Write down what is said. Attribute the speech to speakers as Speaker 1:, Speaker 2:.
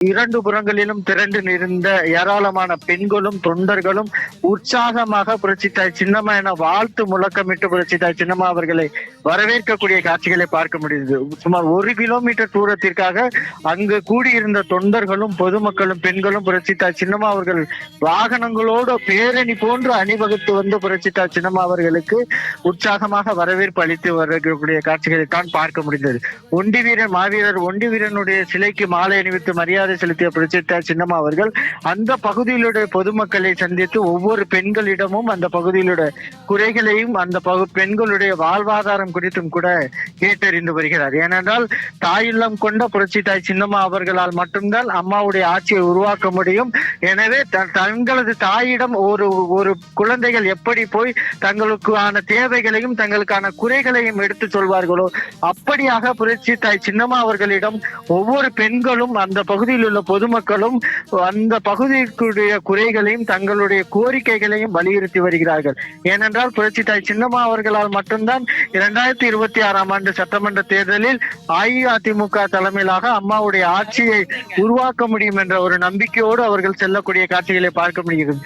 Speaker 1: இரண்டு புறங்களிலும் திரண்டு நிறந்த ஏராளமான பெண்களும் தொண்டர்களும் உற்சாகமாக புரட்சித்தாய் சின்னம்மா என வாழ்த்து முழக்கமிட்டு புரட்சித்தாய் சின்னம்மா அவர்களை வரவேற்கக்கூடிய காட்சிகளை பார்க்க முடிந்தது. சுமார் ஒரு கிலோமீட்டர் தூரத்திற்காக அங்கு கூடியிருந்த தொண்டர்களும் பொதுமக்களும் பெண்களும் புரட்சித்தாய் சின்னம்மா அவர்கள் வாகனங்களோடு பேரணி போன்று அணிவகுத்து வந்து புரட்சித்தாய் சின்னம்மா அவர்களுக்கு உற்சாகமாக வரவேற்பு அளித்து வரக்கூடிய காட்சிகளை தான் பார்க்க முடிந்தது. ஒண்டி வீரன் மாவீரர் ஒண்டி வீரனுடைய சிலைக்கு மாலை அணிவித்து மரியாதை மரியாதை செலுத்திய புரட்சித்தாய் சின்னம்மா அவர்கள் அந்த பகுதியிலுடைய பொதுமக்களை சந்தித்து ஒவ்வொரு பெண்களிடமும் அந்த பகுதியிலுடைய குறைகளையும் அந்த பகு பெண்களுடைய வாழ்வாதாரம் குறித்தும் கூட கேட்டறிந்து வருகிறார். ஏனென்றால் தாயில்லம் கொண்ட புரட்சி தாய் சின்னம்மா அவர்களால் மட்டும்தான் அம்மாவுடைய ஆட்சியை உருவாக்க முடியும். எனவே தங்களது தாயிடம் ஒரு ஒரு குழந்தைகள் எப்படி போய் தங்களுக்கான தேவைகளையும் தங்களுக்கான குறைகளையும் எடுத்து சொல்வார்களோ அப்படியாக புரட்சி தாய் சின்னம்மா அவர்களிடம் ஒவ்வொரு பெண்களும் அந்த பகுதியில் பகுதியில் உள்ள பொதுமக்களும் அந்த பகுதிக்குடைய குறைகளையும் தங்களுடைய கோரிக்கைகளையும் வலியுறுத்தி வருகிறார்கள். ஏனென்றால் புரட்சி தாய் சின்னம்மா அவர்களால் மட்டும்தான் இரண்டாயிரத்தி இருபத்தி ஆறாம் ஆண்டு சட்டமன்ற தேர்தலில் அஇஅதிமுக தலைமையிலாக அம்மாவுடைய ஆட்சியை உருவாக்க முடியும் என்ற ஒரு நம்பிக்கையோடு அவர்கள் செல்லக்கூடிய காட்சிகளை பார்க்க முடிகிறது.